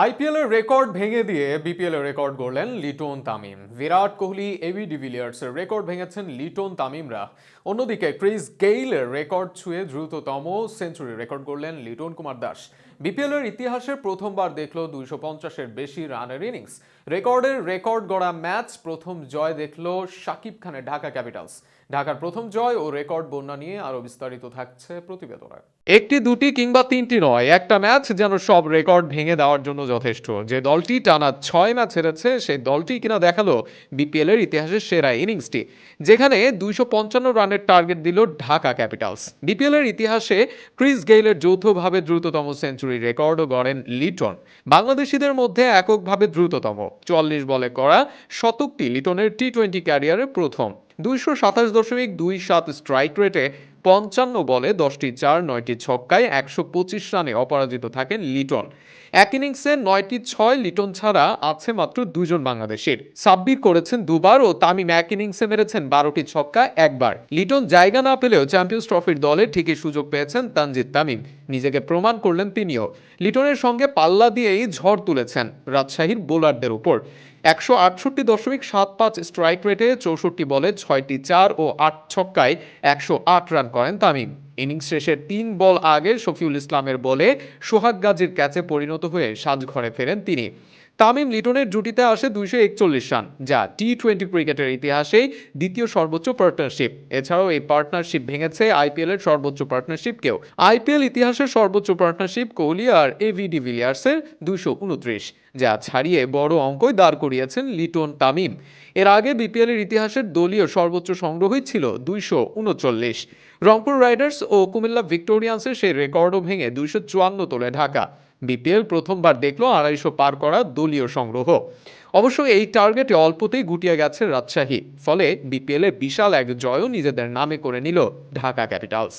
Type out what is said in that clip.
IPL এর record ভেঙে দিয়ে বিপিএল এর রেকর্ড গড়লেন Liton Tamim. Virat Kohli AB de Villiers এর রেকর্ড ভেঙেছেন লিটন তামিমরা। অন্যদিকে ক্রিস গেইলের রেকর্ড ছুঁয়ে দ্রুততম সেঞ্চুরি রেকর্ড গড়লেন লিটন কুমার দাস। বিপিএল এর ইতিহাসে প্রথমবার দেখল দুইশো পঞ্চাশের বেশি রানের ইনিংস। রেকর্ডের রেকর্ড গড়া ম্যাচ প্রথম জয় দেখল শাকিব খানের ঢাকা ক্যাপিটালস। ঢাকার প্রথম জয় ও রেকর্ড বন্যা নিয়ে আরও বিস্তারিত থাকছে প্রতিবেদনে। একটি, দুটি কিংবা তিনটি নয়, একটা ম্যাচ যেন সব রেকর্ড ভেঙে দেওয়ার জন্য যথেষ্ট। যে দলটি টানা ছয় ম্যাচ হেরেছে, সেই দলটি কিনা দেখাল বিপিএল এর ইতিহাসের সেরা ইনিংসটি, যেখানে দুইশো পঞ্চান্ন রানের টার্গেট দিল ঢাকা ক্যাপিটালস। বিপিএল এর ইতিহাসে ক্রিস গেইলের যৌথভাবে দ্রুততম সেঞ্চুরি রেকর্ডও গড়েন লিটন। বাংলাদেশিদের মধ্যে এককভাবে দ্রুততম, চুয়াল্লিশ বলে করা শতকটি লিটনের টি টোয়েন্টি ক্যারিয়ারে প্রথম। দুইশো সাতাশ দশমিক দুই সাত স্ট্রাইক রেটে পঞ্চান্ন বলে দশটি চার, নয়টি ছক্কায় একশো পঁচিশ রানে অপরাজিত থাকেন লিটন। এক ইনিংসে নয়টি ছয় লিটন ছাড়া আছে মাত্র দুজন বাংলাদেশের। সাব্বির করেছেন দুবার ও তামিম এক ইনিংসে মেরেছেন বারোটি ছক্কা একবার। লিটন জায়গা না পেলেও চ্যাম্পিয়ন্স ট্রফির দলে ঠিকই সুযোগ পেয়েছেন তানজিদ তামিম। নিজেকে প্রমাণ করলেন তিনিও। লিটনের সঙ্গে পাল্লা দিয়েই ঝড় তুলেছেন রাজশাহীর বোলারদের উপর। একশো আটষট্টি দশমিক সাত পাঁচ স্ট্রাইক রেটে চৌষট্টি বলে ছয়টি চার ও আট ছক্কায় একশো আট রান করেন তামিম। ইনিংস শেষের তিন বল আগে শফিউল ইসলামের বলে সোহাগ গাজীর ক্যাচে পরিণত হয়ে সাজঘরে ফেরেন তিনি। তামিম লিটনের জুটিতে আসে দুইশো একচল্লিশ রান, যা টি টোয়েন্টি ক্রিকেটের ইতিহাসে দ্বিতীয় সর্বোচ্চ পার্টনারশিপ। এছাড়াও এই পার্টনারশিপ ভেঙেছে আইপিএল এর সর্বোচ্চ পার্টনারশিপকেও। আইপিএল ইতিহাসের সর্বোচ্চ পার্টনারশিপ কোহলি আর এভি ডিভিলিয়ার্সের দুইশো উনত্রিশ, যা ছাড়িয়ে বড় অঙ্কই দাঁড় করিয়েছেন লিটন তামিম। এর আগে বিপিএল এর ইতিহাসের দলীয় সর্বোচ্চ সংগ্রহই ছিল দুইশো উনচল্লিশ। রংপুর রাইডার্স ও কুমিল্লা ভিক্টোরিয়ান্সের সেই রেকর্ডও ভেঙে দুইশো চুয়ান্ন তোলে ঢাকা। বিপিএল প্রথমবার দেখল আড়াইশো পার করা দলীয় সংগ্রহ। অবশ্য এই টার্গেটে অল্পতেই গুটিয়ে গেছে রাজশাহী, ফলে বিপিএলে বিশাল এক জয়ও নিজেদের নামে করে নিল ঢাকা ক্যাপিটালস।